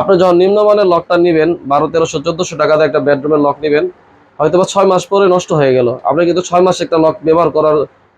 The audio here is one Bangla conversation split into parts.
আপনি যখন নিম্নমানের লকটা নেবেন, বারো তেরোশো চোদ্দশো টাকাতে একটা বেডরুমের লক নেবেন হয়তো বা ছয় মাস পরে নষ্ট হয়ে গেল। আপনি কিন্তু ছয় মাস একটা লক ব্যবহার করার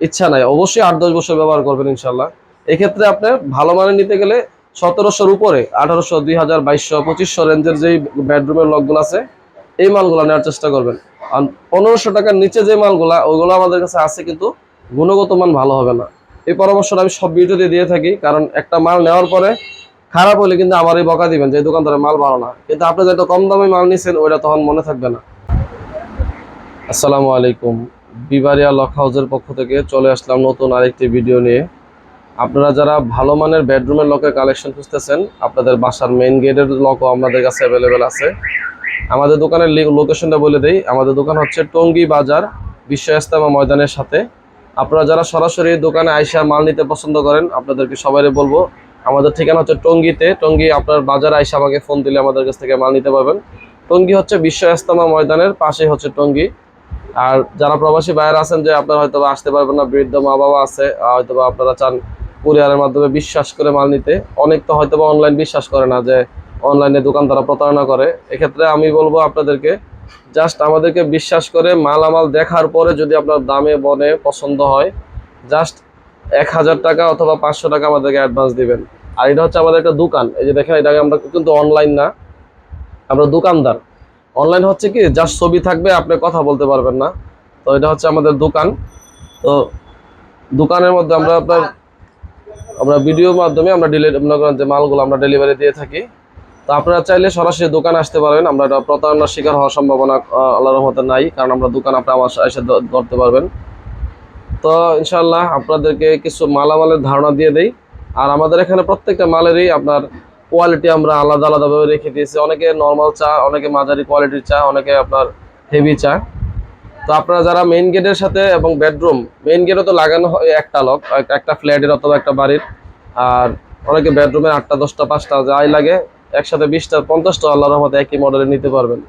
ইচ্ছা নাই। অবশ্যই আট, দশ বছর ব্যবহার করবেন ইনশাল্লাহ এক্ষেত্রে আপনি ভালো মানের নিতে গেলে সতেরোশোর উপরে, আঠারোশো দুই হাজার বাইশশো, পঁচিশশো রেঞ্জের যেই বেডরুমের লকগুলো আছে, এই মালগুলো নেওয়ার চেষ্টা করবেন। আর পনেরোশো টাকার নিচে যে মালগুলা ওইগুলো আমাদের কাছে আছে কিন্তু গুণগত মান ভালো হবে না। এই পরামর্শটা আমি সব ভিডিওতে দিয়ে থাকি, কারণ একটা মাল নেওয়ার পরে খারাপ হলে কিন্তু আমারই বকা দিবেন, যে দোকানদারের মাল ভালো না। কিন্তু আপনি যেটা কম দামে মাল নিছেন, ওইটা তখন মনে থাকবে না। আসসালামু আলাইকুম। বিবারিয়া লক হাউসের পক্ষ থেকে চলে আসলাম নতুন আরেকটি ভিডিও নিয়ে। আপনারা যারা ভালো মানের বেডরুমের লকের কালেকশন খুঁজতেছেন, আপনাদের বাসার মেইন গেটের লকও আমাদের কাছে অ্যাভেলেবেল আছে। আমাদের দোকানের লোকেশনটা বলে দেই। আমাদের দোকান হচ্ছে টঙ্গী বাজার বিশ্ব ইস্তেমা ময়দানের সাথে। আপনারা যারা সরাসরি দোকানে আইসা মাল নিতে পছন্দ করেন, আপনাদেরকে সবাই বলব আমাদের ঠিকানা হচ্ছে টঙ্গিতে। টঙ্গি আপনার বাজারে আইসা আমাকে ফোন দিলে আমাদের কাছ থেকে মাল নিতে পারবেন। টঙ্গি হচ্ছে বিশ্ব ইস্তেমা ময়দানের পাশেই হচ্ছে টঙ্গি। আর যারা প্রবাসী বাইরে আছেন যে আপনারা হয়তো আসতে পারবেন না, বৃদ্ধ মা বাবা আছে হয়তো আপনারা চান কুরিয়ারের মাধ্যমে বিশ্বাস করে মাল নিতে, অনেক তো হয়তো অনলাইন বিশ্বাস করে না যে অনলাইনে দোকানদারা প্রতারণা করে। এক্ষেত্রে আমি বলব আপনাদেরকে জাস্ট আমাদেরকে বিশ্বাস করে মালামাল দেখার পরে যদি আপনার দামে, বনে পছন্দ হয় জাস্ট এক হাজার টাকা অথবা পাঁচশো টাকা আমাদেরকে অ্যাডভান্স দিবেন। আর এটা হচ্ছে আমাদের একটা দোকান। এই যে দেখেন এটাকে আমরা কিন্তু অনলাইন না। আমরা দোকানদার। অনলাইন হচ্ছে কি জাস্ট ছবি থাকবে, আপনি কথা বলতে পারবেন না। তো এটা হচ্ছে আমাদের দোকান। তো দোকানের মধ্যে আমরা আপনার, আমরা ভিডিওর মাধ্যমে আমরা মনে করেন যে মালগুলো আমরা ডেলিভারি দিয়ে থাকি। তো আপনারা চাইলে সরাসরি দোকানে আসতে পারবেন। আমরা এটা প্রতারণার শিকার হওয়ার সম্ভাবনা আল্লাহ রহমতে নাই, কারণ আমরা দোকান আপনি আমার এসে ধরতে পারবেন। তো ইনশাল্লাহ আপনাদেরকে কিছু মালামালের ধারণা দিয়ে দেই। আর আমাদের এখানে প্রত্যেকটা মালেরই আপনার কোয়ালিটি আমরা আলাদা আলাদাভাবে রেখে দিয়েছি। অনেকে নর্মাল চা, অনেকে মাঝারি কোয়ালিটির চা, অনেকে আপনার হেভি চা। তো আপনারা যারা মেইন গেটের সাথে এবং বেডরুম মেইন গেটে তো লাগানো হয় একটা লক একটা ফ্ল্যাটের অথবা একটা বাড়ির। আর অনেকে বেডরুমে আটটা, দশটা, পাঁচটা যাই লাগে, একসাথে বিশটা, পঞ্চাশটা আল্লাহর রহমতে একই মডেলে নিতে পারবেন।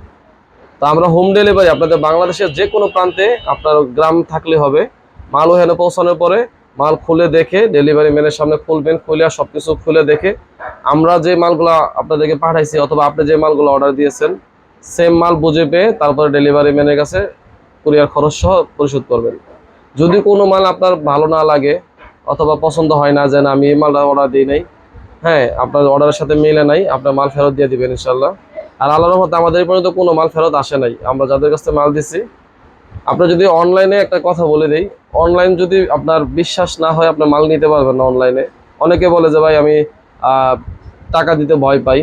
তো আমরা হোম ডেলিভারি আপনাদের বাংলাদেশের যে কোনো প্রান্তে আপনার গ্রাম থাকলে হবে মাল ওখানে পৌঁছানোর পরে মাল খুলে দেখে ডেলিভারি ম্যানের সামনে খুলবেন, খুলে সব কিছু খুলে দেখে আমরা যে মালগুলো আপনাদেরকে পাঠাইছি অথবা আপনি যে মালগুলো অর্ডার দিয়েছেন সেম মাল বুঝে পেয়ে তারপরে ডেলিভারি ম্যানের কাছে কুরিয়ার খরচ সহ পরিশোধ করবেন। যদি কোনো মাল আপনার ভালো না লাগে অথবা পছন্দ হয় না যে না, আমি এই মালটা অর্ডার দিই নাই হ্যাঁ আপনার অর্ডারের সাথে মিলে নাই, আপনার মাল ফেরত দিয়ে দিবেন ইনশাল্লাহ আর আল্লাহর মধ্যে আমাদের পর্যন্ত কোনো মাল ফেরত আসে নাই। আমরা যাদের কাছে মাল দিছি আপনার যদি অনলাইনে একটা কথা বলে দিই অনলাইন যদি আপনার বিশ্বাস না হয় আপনার মাল নিতে পারবেন না অনলাইনে অনেকে বলে যে, ভাই, আমি টাকা দিতে ভয় পাই।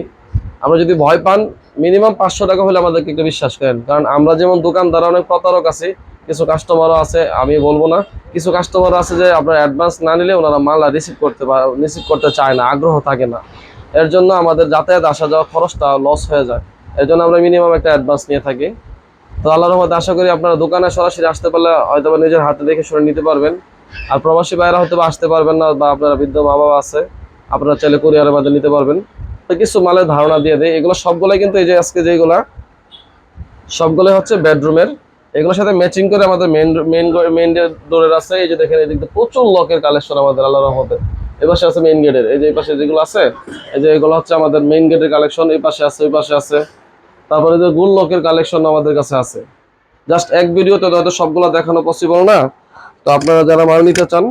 আমরা যদি ভয় পান মিনিমাম পাঁচশো টাকা হলে আমাদেরকে একটু বিশ্বাস করেন। কারণ আমরা যেমন দোকানদার অনেক প্রতারক আছে, কিছু কাস্টমারও আছে, আমি বলব না। কিছু কাস্টমার আছে যে, আপনার অ্যাডভান্স না নিলে ওনারা মাল রিসিভ করতে রিসিভ করতে চায় না, আগ্রহ থাকে না। এর জন্য আমাদের যাতায়াত আসা যাওয়া খরচটা লস হয়ে যায়। এর জন্য আমরা মিনিমাম একটা অ্যাডভান্স নিয়ে থাকি। তো আল্লাহর রহমতে আশা করি আপনারা দোকানে সরাসরি আসতে পারলে হয়তো বা নিজের হাতে দেখে শুনে নিতে পারবেন। আর প্রবাসী বাইরে হয়তো আসতে পারবেন না বা আপনারা বৃদ্ধ মা বাবা আছে, আপনারা চাইলে কুরিয়ারের মাধ্যমে নিতে পারবেন। তো কিছু মালের ধারণা দিয়ে দেয় এগুলো সবগুলাই কিন্তু এই যে আজকে যেগুলা সবগুলোই হচ্ছে বেডরুমের। এগুলোর সাথে ম্যাচিং করে আমাদের মেন মেন মেন ডোরের আছে, এই যে দেখেন এই এদিকে প্রচুর লকের কালেকশন আমাদের আল্লাহ রহমতে। এই পাশে আছে মেইন গেটের, এই যে এই পাশে যেগুলো আছে, এই যে এগুলো হচ্ছে আমাদের মেইন গেটের কালেকশন, এই পাশে আছে, ওই পাশে আছে। তারপরে যে গুল লকের কালেকশন আমাদের কাছে আছে। জাস্ট এক ভিডিওতে হয়তো সবগুলো দেখানো পসিবল না। তো আপনারা যারা মাল নিতে চান,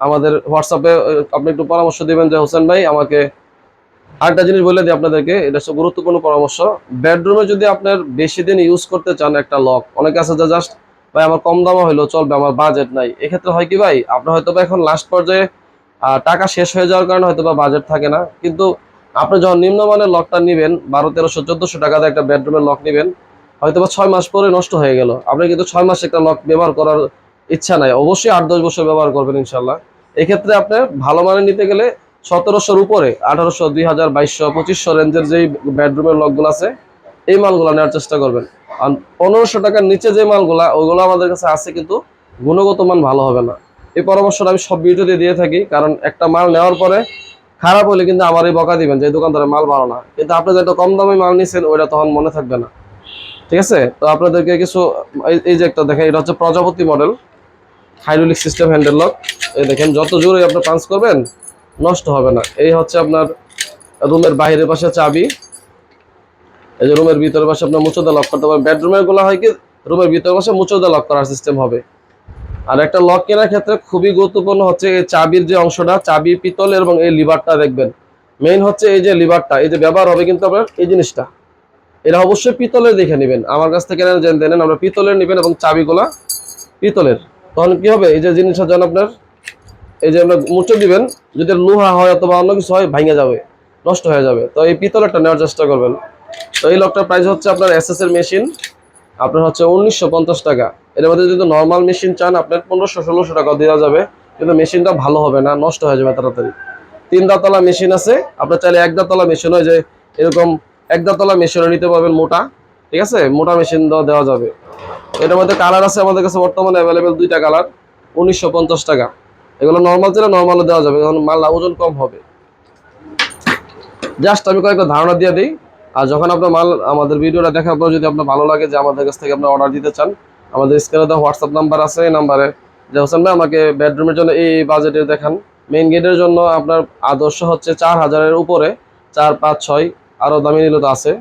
আমাদের হোয়াটসঅ্যাপে আপনি একটু পরামর্শ দিবেন যে, হোসেন ভাই, আমাকে আরেকটা জিনিস বলে দিই আপনাদেরকে। এটা হচ্ছে গুরুত্বপূর্ণ পরামর্শ। বেডরুমে যদি আপনার বেশি দিন ইউজ করতে চান একটা লক অনেকে আছে যে জাস্ট ভাই, আমার কম দামে হইল চলবে, আমার বাজেট নাই। এক্ষেত্রে হয় কি ভাই? আপনার হয়তো এখন লাস্ট পর্যায়ে টাকা শেষ হয়ে যাওয়ার কারণে হয়তো বা বাজেট থাকে না। কিন্তু আপনি যখন নিম্নমানের লকটা নেবেন, বারো তেরোশো চোদ্দশো টাকাতে একটা বেডরুমের লক নেবেন হয়তো বা ছয় মাস পরে নষ্ট হয়ে গেল। আপনি কিন্তু ছয় মাস একটা লক ব্যবহার করার ইচ্ছা নাই। অবশ্যই আট, দশ বছর ব্যবহার করবেন ইনশাল্লাহ এক্ষেত্রে আপনি ভালো মানের নিতে গেলে সতেরোশোর উপরে, আঠারোশো দুই হাজার বাইশশো, পঁচিশশো রেঞ্জের যেই বেডরুমের লকগুলো আছে, এই মালগুলো নেওয়ার চেষ্টা করবেন। আর পনেরোশো টাকার নিচে যে মালগুলা ওইগুলো আমাদের কাছে আছে কিন্তু গুণগত মান ভালো হবে না। এই পরামর্শটা আমি সব ভিডিওতে দিয়ে থাকি, কারণ একটা মাল নেওয়ার পরে খারাপ হলে কিন্তু আমারই বকা দিবেন, যে এই দোকানদারের মাল ভালো না। কিন্তু আপনি যেটা কম দামে মাল নিছেন, ওইটা তখন মনে থাকবে না। ঠিক আছে? তো আপনাদেরকে কিছু, এই- এই যে একটা দেখেন, এটা হচ্ছে প্রজাপতি model, hydraulic system handle lock. এই দেখেন, যত জোরে আপনি পাঞ্চ করবেন, নষ্ট হবে না। এই হচ্ছে আপনার রুমের বাইরের পাশে চাবি। এই যে রুমের ভিতরে পাশে আপনার মুচোদা লক করতে পারবেন। বেডরুমেরগুলো হয় কি, রুমের ভিতরে পাশে মুচোদা লক করার সিস্টেম হবে। আর একটা লক কেনার ক্ষেত্রে খুবই গুরুত্বপূর্ণ হচ্ছে এই চাবির যে অংশটা, চাবি পিতলের এবং এই লিভারটা দেখবেন। মেইন হচ্ছে এই যে লিভারটা, এই যে ব্যবহার হবে কিন্তু আপনার এই জিনিসটা। এটা অবশ্যই পিতলের দেখে নেবেন। আমার কাছ থেকে জেনে নেন, আমরা পিতলের নেবেন এবং চাবিগুলা পিতলের। তখন কি হবে? এই যে জিনিসটা যেন আপনার, এই যে আপনার মুচো দিবেন, যদি লোহা হয় অথবা অন্য কিছু হয়, ভাঙে যাবে, নষ্ট হয়ে যাবে। তো এই পিতলেরটা নেওয়ার চেষ্টা করবেন। তো এই লকটার প্রাইস হচ্ছে আপনার এসএস এর মেশিন আপনার হচ্ছে উনিশশো পঞ্চাশ টাকা। এর মধ্যে যদি নর্মাল মেশিন চান, আপনার পনেরোশো, ষোলোশো টাকা দেওয়া যাবে। কিন্তু মেশিনটা ভালো হবে না, নষ্ট হয়ে যাবে তাড়াতাড়ি। তিন দাতলা মেশিন আছে। আপনার চাইলে এক দাতলা মেশিন হয় যে এরকম এক দাতলা মেশিনও নিতে পারবেন মোটা। ঠিক আছে? মোটা মেশিন দেওয়া যাবে। এটার মধ্যে কালার আছে আমাদের কাছে বর্তমানে অ্যাভেলেবেল দুইটা কালার উনিশশো পঞ্চাশ টাকা। এগুলো নর্মাল চাইলে নর্মালও দেওয়া যাবে। কারণ মাল, ওজন কম হবে। জাস্ট আমি কয়েকটা ধারণা দিয়ে দিই। আর যখন আপনার মাল আমাদের ভিডিওটা দেখার পর যদি আপনার ভালো লাগে যে আমাদের কাছ থেকে আপনি অর্ডার দিতে চান, আমাদের স্ক্রিনে দেওয়া হোয়াটসঅ্যাপ নাম্বার আছে, এই নাম্বারে যে হোসেন ভাই, আমাকে বেডরুমের জন্য এই বাজেটে দেখান। মেইন গেটের জন্য আপনার আদর্শ হচ্ছে চার হাজারের উপরে, চার, পাঁচ, ছয় আরও দামি নিলে তো আছে।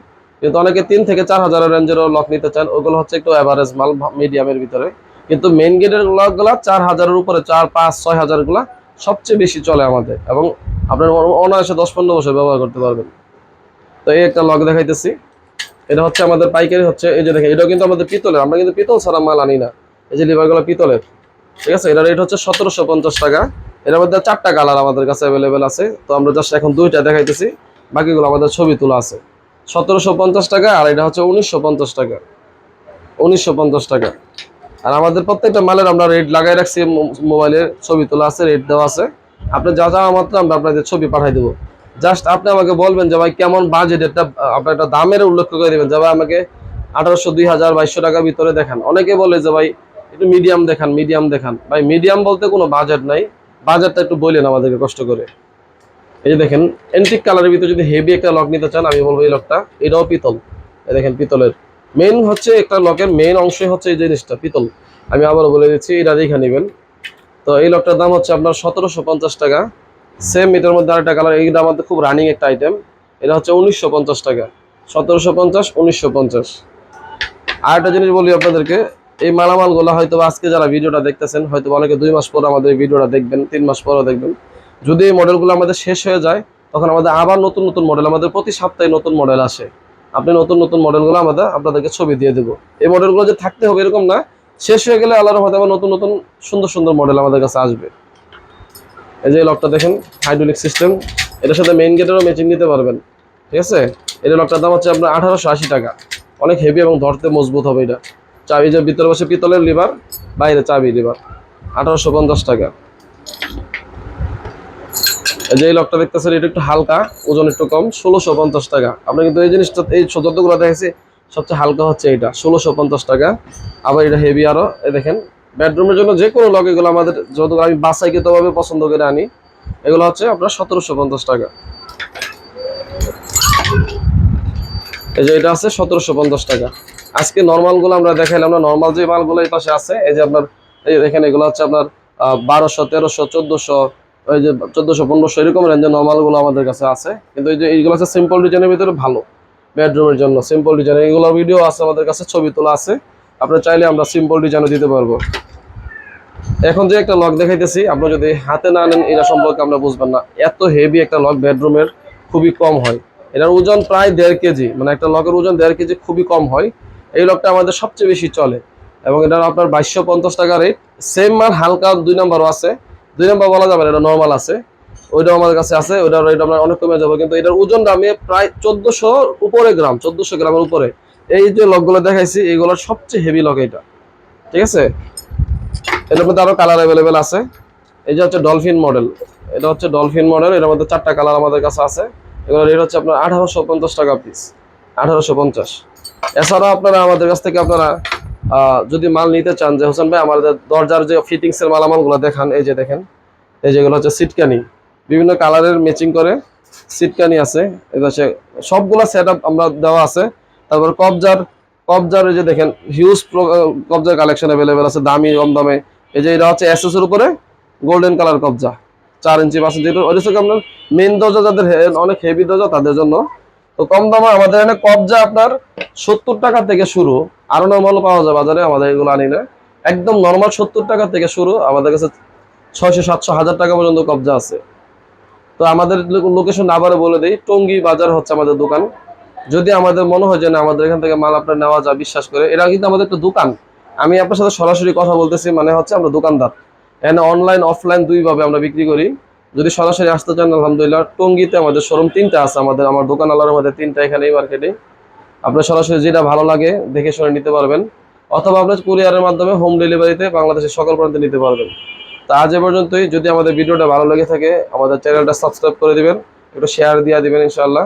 কিন্তু অনেকে তিন থেকে চার হাজারের রেঞ্জেরও লক নিতে চান, ওগুলো হচ্ছে একটু অ্যাভারেজ মাল মিডিয়ামের ভিতরে। কিন্তু মেইন গেটের লকগুলা চার হাজারের উপরে, চার, পাঁচ, ছয় হাজারগুলা সবচেয়ে বেশি চলে আমাদের। এবং আপনার অনায়াসে দশ, পনেরো বছর ব্যবহার করতে পারবেন। তো এই একটা লক দেখাইতেছি। এটা হচ্ছে আমাদের পাইকারি হচ্ছে, এই যে দেখেন, এটাও কিন্তু আমাদের পিতলের, আমরা কিন্তু পিতল ছাড়া মাল আনি না। এই যে লিভারগুলো পিতলের, ঠিক আছে? এটা রেট হচ্ছে সতেরোশো পঞ্চাশ টাকা। এটার মধ্যে চারটা কালার আমাদের কাছে অ্যাভেলেবেল আছে। তো আমরা জাস্ট এখন দুইটা দেখাইতেছি, বাকিগুলো আমাদের ছবি তোলা আছে। সতেরোশো পঞ্চাশ টাকা, আর এটা হচ্ছে উনিশশো পঞ্চাশ টাকা। উনিশশো পঞ্চাশ টাকা। আর আমাদের প্রত্যেকটা মালের আমরা রেট লাগাই রাখছি মোবাইলের ছবি তোলা আছে রেট দেওয়া আছে। আপনি যা যা মাত্র আমরা আপনাদের ছবি পাঠাই দেবো। জাস্ট আপনি আমাকে বলবেন যে ভাই কেমন বাজেট এটা আপনার একটা দামের উল্লেখ করে দেবেন। যে ভাই আমাকে আঠারোশো দুই হাজার বাইশশো টাকার ভিতরে দেখান। অনেকে বলে যে ভাই একটু মিডিয়াম দেখান মিডিয়াম দেখান। ভাই মিডিয়াম বলতে কোনো বাজেট নাই। বাজেটটা একটু বললেন আমাদেরকে কষ্ট করে। এই যে দেখেন এন্টিক কালারের ভিতরে যদি হেভি একটা লক নিতে চান, আমি বলব এই লকটা এটাও পিতল। এই দেখেন, পিতলের। মেন হচ্ছে একটা লকের মেন অংশই হচ্ছে এই জিনিসটা, পিতল। আমি আবারও বলে দিচ্ছি, এটা দেখে নেবেন। তো এই লকটার দাম হচ্ছে আপনার সতেরোশো পঞ্চাশ টাকা। সেম এটার মধ্যে আরেকটা কালার এইটা আমাদের খুব রানিং একটা আইটেম এটা হচ্ছে উনিশশো পঞ্চাশ টাকা। সতেরোশো পঞ্চাশ, উনিশশো পঞ্চাশ। আর একটা জিনিস বলি আপনাদেরকে, এই মালামালগুলো হয়তো আজকে যারা ভিডিওটা দেখতেছেন হয়তো অনেকে দুই মাস পর আমাদের ভিডিওটা দেখবেন, তিন মাস পরও দেখবেন। যদি এই মডেলগুলো আমাদের শেষ হয়ে যায়, তখন আমাদের আবার নতুন নতুন মডেল আমাদের প্রতি সপ্তাহে নতুন মডেল আসে। আপনি নতুন নতুন মডেলগুলো আমাদের, আপনাদেরকে ছবি দিয়ে দেবো। এই মডেলগুলো যে থাকতে হবে এরকম না, শেষ হয়ে গেলে আল্লাহর রহমতে আবার নতুন নতুন সুন্দর সুন্দর মডেল আমাদের কাছে আসবে। এই যে লকটা দেখেন হাইড্রোলিক সিস্টেম এটার সাথে মেইন গেটেরও ম্যাচিং নিতে পারবেন, ঠিক আছে? এই লকটার দাম হচ্ছে আপনার আঠারোশো আশি টাকা। অনেক হেভি এবং ধরতে মজবুত হবে এটা। চাবি যে ভিতরে বসে পিতলের লিভার বাইরে চাবি লিভার আঠারোশো পঞ্চাশ টাকা। এই যে লকটা দেখতেছেন, এটা একটু হালকা, ওজন একটু কম, ষোলোশো পঞ্চাশ টাকা। আপনি কিন্তু এই জিনিসটা, এই যতগুলো দেখেছি সবচেয়ে হালকা হচ্ছে এটা, ষোলোশো পঞ্চাশ টাকা। আবার এটা হেভি আরও দেখেন বেডরুমের জন্য যে কোনো লক এগুলো আমাদের যতগুলো আমি বাসাইকৃতভাবে পছন্দ করে আনি, এগুলো হচ্ছে আপনার সতেরোশো পঞ্চাশ টাকা। এই যে এটা আছে সতেরোশো পঞ্চাশ টাকা। আজকে নর্মালগুলো আমরা দেখাইলাম না নর্মাল যে মালগুলো এই পাশে আছে, এই যে আপনার, এই দেখেন এগুলো হচ্ছে আপনার বারোশো, তেরোশো, চোদ্দোশো ওই যে চোদ্দোশো, পনেরোশো, এরকম রেঞ্জের নর্মালগুলো আমাদের কাছে আছে। কিন্তু এই যে এইগুলো আছে সিম্পল ডিজাইনের ভিতরে ভালো। বেডরুমের জন্য সিম্পল ডিজাইন এগুলোর ভিডিও আছে আমাদের কাছে, ছবি তোলা আছে। আপনি চাইলে আমরা সিম্পল ডিজাইনও দিতে পারব। এখন যে একটা লক দেখাইতেছি আপনি যদি হাতে না নেন, এটা সম্পর্কে আমরা বুঝবেন না। এত হেভি একটা লক বেডরুমের খুবই কম হয়। এটার ওজন প্রায় দেড় কেজি মানে একটা লকের ওজন দেড় কেজি খুবই কম হয়। এই লকটা আমাদের সবচেয়ে বেশি চলে। এবং এটার আপনার বাইশশো পঞ্চাশ টাকা রেট সেম মাল, হালকা দুই নম্বরও আছে। দুই নম্বর বলা যাবে এটা নর্মাল আছে। ওইটাও আমাদের কাছে আছে, ওইটার রেট আপনার অনেক কমে যাবে। কিন্তু এটার ওজন দামে প্রায় চোদ্দশো উপরে গ্রাম, চোদ্দশো গ্রামের উপরে। এই যে লকগুলো দেখাইছি এইগুলো সবচেয়ে হেভি লক এটা। ঠিক আছে? এটার মধ্যে আরও কালার অ্যাভেলেবেল আছে। এই যে হচ্ছে ডলফিন মডেল এটা হচ্ছে ডলফিন মডেল এটার মধ্যে চারটা কালার আমাদের কাছে আছে। এগুলো রেট হচ্ছে আপনার আঠারোশো পঞ্চাশ টাকা পিস আঠারোশো পঞ্চাশ। এছাড়াও আপনারা আমাদের কাছ থেকে আপনারা যদি মাল নিতে চান, যে হোসেন ভাই আমাদের দরজার যে ফিটিংস এর মালামালগুলো দেখান, এই যে দেখেন। এই যেগুলো হচ্ছে সিটকানি বিভিন্ন কালারের ম্যাচিং করে সিটকানি আছে। এটা হচ্ছে সবগুলা সেট আমরা দেওয়া আছে। তারপর কবজার কবজার এই যে দেখেন হিউজ কবজার কালেকশন অ্যাভেলেবেল আছে, দামি কম দামে এই যে এটা হচ্ছে এসএস এর উপরে গোল্ডেন কালার কবজা। চার ইঞ্চি, পাঁচ ইঞ্চি ওটা হচ্ছে আপনার? মেন দরজা যাদের অনেক হেভি দরজা, তাদের জন্য। তো কম দামে আমাদের এখানে কবজা আপনার সত্তর টাকা থেকে শুরু। আরও নর্মাল পাওয়া যায় বাজারে, আমাদের এগুলো আনি না। একদম নর্মাল সত্তর টাকা থেকে শুরু। আমাদের কাছে ছয়শো, সাতশো, হাজার টাকা পর্যন্ত কবজা আছে। তো আমাদের লোকেশন আবারও বলে দিই, টঙ্গী বাজার হচ্ছে আমাদের দোকান। যদি আমাদের মনে হয় যে না, আমাদের এখান থেকে মাল আপনার নেওয়া যায়, বিশ্বাস করে এটা কিন্তু আমাদের একটা দোকান। আমি আপনার সাথে সরাসরি কথা বলতেছি মানে হচ্ছে আমরা দোকানদার। এখানে অনলাইন অফলাইন দুইভাবে আমরা বিক্রি করি। যদি সরাসরি আসতে চান, আলহামদুলিল্লাহ, টঙ্গিতে আমাদের শোরুম তিনটা আছে, আমাদের, আমার দোকান আলার মধ্যে তিনটা এখানে এই মার্কেটে আপনার সরাসরি যেটা ভালো লাগে, দেখে শুনে নিতে পারবেন। অথবা আপনার কুরিয়ারের মাধ্যমে হোম ডেলিভারিতে বাংলাদেশের সকল প্রান্তে নিতে পারবেন। তা আজ এ পর্যন্তই। যদি আমাদের ভিডিওটা ভালো লেগে থাকে, আমাদের চ্যানেলটা সাবস্ক্রাইব করে দিবেন, একটু শেয়ার দিয়ে দিবেন, ইনশাআল্লাহ।